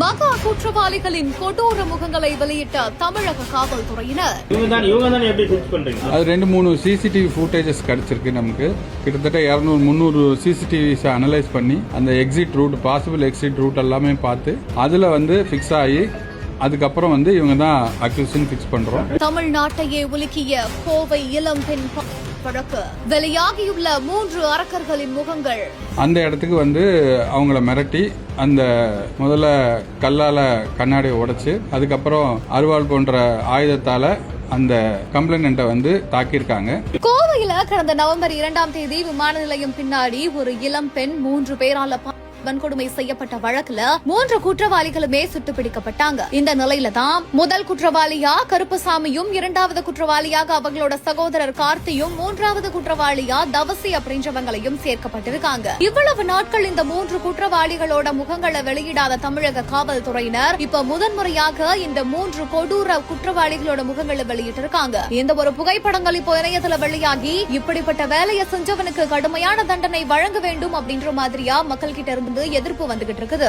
மகா குற்றவாளிகளின் கொடூர முகங்களை வெளியிட்ட தமிழக காவல்துறையினர். இவங்க தான் இவங்க தான் எப்படி ஃபிக்ஸ் பண்றீங்க? அது ரெண்டு மூணு சிசிடிவி ஃபுட்டேஜஸ் கிடைச்சிருக்கு நமக்கு. கிட்டத்தட்ட இரநூறு முந்நூறு சிசிடிவிஸை அனலைஸ் பண்ணி அந்த exit route possible exit route எல்லாமே பார்த்து அதில் வந்து ஃபிக்ஸ் ஆகி அதுக்கப்புறம் வந்து இவங்க தான் அக்யூஷன் ஃபிக்ஸ் பண்ணுறோம் தமிழ்நாட்டையே உலுக்கிய கோவை இளம் பெண் ப- வழக்கு. வெளியாகியுள்ள மூன்று அரக்கர்களின் முகங்கள். அந்த இடத்துக்கு வந்து அவங்கள மிரட்டி அந்த முதல்ல கல்லால் கண்ணாடியை உடைச்சு அதுக்கப்புறம் அருவாள் போன்ற ஆயுதத்தால் அந்த கம்ப்ளைண்ட்டை வந்து தாக்கியிருக்காங்க. கோவையில கடந்த நவம்பர் இரண்டாம் தேதி விமான நிலையம் பின்னாடி ஒரு இளம் பெண் மூன்று பேரால வன்கொடுமை செய்யப்பட்ட வழக்குல மூன்று குற்றவாளிகளுமே சுட்டு பிடிக்கப்பட்டாங்க இந்த நிலையில தான் முதல் குற்றவாளியா கருப்பசாமியும் இரண்டாவது குற்றவாளியாக அவங்களோட சகோதரர் கார்த்தியும் மூன்றாவது குற்றவாளியா தவசி அப்படின்றவங்களையும் சேர்க்கப்பட்டிருக்காங்க. இவ்வளவு நாட்கள் இந்த மூன்று குற்றவாளிகளோட முகங்களை வெளியிடாத தமிழக காவல்துறையினர் இப்ப முதன்முறையாக இந்த மூன்று கொடூர குற்றவாளிகளோட முகங்களை வெளியிட்டிருக்காங்க. இந்த ஒரு புகைப்படங்கள் இப்போ இணையத்துல வெளியாகி இப்படிப்பட்ட வேலையை செஞ்சவனுக்கு கடுமையான தண்டனை வழங்க வேண்டும் அப்படின்ற மாதிரியா மக்கள் கிட்ட இருந்து எதிர்ப்பு வந்துகிட்டு இருக்குது.